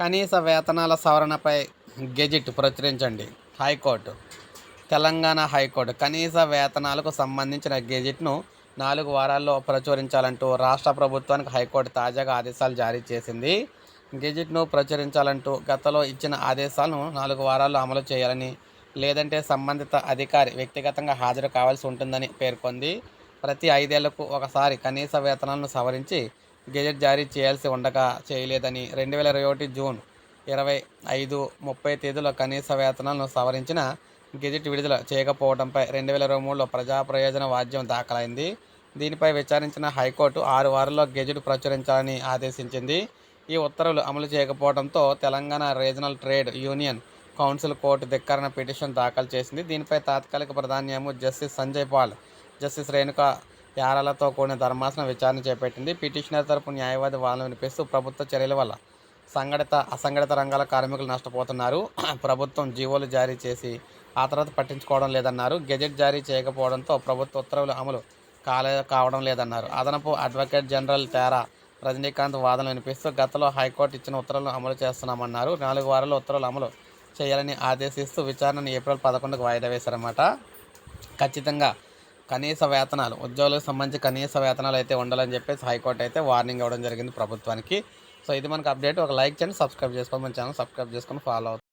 కనీస వేతనాల సవరణపై gazette ప్రచురించండి. High court. Telangana high court. కనీస వేతనాలకు సంబంధించిన గెజిట్ను నాలుగు వారాల్లో ప్రచురించాలంటూ రాష్ట్ర ప్రభుత్వానికి హైకోర్టు తాజాగా ఆదేశాలు జారీ చేసింది. గెజిట్ను ప్రచురించాలంటూ గతంలో ఇచ్చిన ఆదేశాలను నాలుగు వారాల్లో అమలు చేయాలని లేదంటే సంబంధిత అధికారి వ్యక్తిగతంగా హాజరు కావాల్సి ఉంటుందని పేర్కొంది. ప్రతి ఐదేళ్ళకు ఒకసారి కనీస వేతనాలను సవరించి గెజెట్ జారీ చేయాల్సి ఉండగా చేయలేదని రెండు వేల ఇరవై ఒకటి జూన్ ఇరవై ఐదు ముప్పై తేదీలో కనీస వేతనాలను సవరించిన గెజెట్ విడుదల చేయకపోవడంపై రెండు వేల ఇరవై మూడులో ప్రజా ప్రయోజన వాద్యం దాఖలైంది. దీనిపై విచారించిన హైకోర్టు ఆరు వారాల్లో గెజెట్ ప్రచురించాలని ఆదేశించింది. ఈ ఉత్తర్వులు అమలు చేయకపోవడంతో Telangana regional trade union council court ధిక్కరణ petition దాఖలు చేసింది. దీనిపై తాత్కాలిక ప్రధాన న్యాయమూర్తి జస్టిస్ సంజయ్ పాల్ జస్టిస్ రేణుక యారాలతో కూడిన ధర్మాసనం విచారణ చేపట్టింది. పిటిషనర్ తరపు న్యాయవాది వాదన వినిపిస్తూ ప్రభుత్వ చర్యల వల్ల సంఘటిత అసంఘటిత రంగాల కార్మికులు నష్టపోతున్నారు. ప్రభుత్వం జీవోలు జారీ చేసి ఆ తర్వాత పట్టించుకోవడం లేదన్నారు. గెజెట్ జారీ చేయకపోవడంతో ప్రభుత్వ ఉత్తర్వులు అమలు కాలే కావడం లేదన్నారు. అదనపు అడ్వకేట్ జనరల్ తేరా రజనీకాంత్ వాదనలు వినిపిస్తూ గతంలో హైకోర్టు ఇచ్చిన ఉత్తర్వులను అమలు చేస్తున్నామన్నారు. నాలుగు వారాల్లో ఉత్తర్వులు అమలు చేయాలని ఆదేశిస్తూ విచారణను ఏప్రిల్ పదకొండుకు వాయిదా వేశారన్నమాట. ఖచ్చితంగా కనీస వేతనాలు ఉద్యోగులకు సంబంధించి కనీస వేతనాలు అయితే ఉండాలని చెప్పేసి హైకోర్టు అయితే వార్నింగ్ ఇవ్వడం జరిగింది ప్రభుత్వానికి. సో ఇది మనకు అప్డేట్. ఒక లైక్ చేయండి సబ్స్క్రైబ్ చేసుకోండి మన ఛానల్ సబ్స్క్రైబ్ చేసుకొని ఫాలో అవుతుంది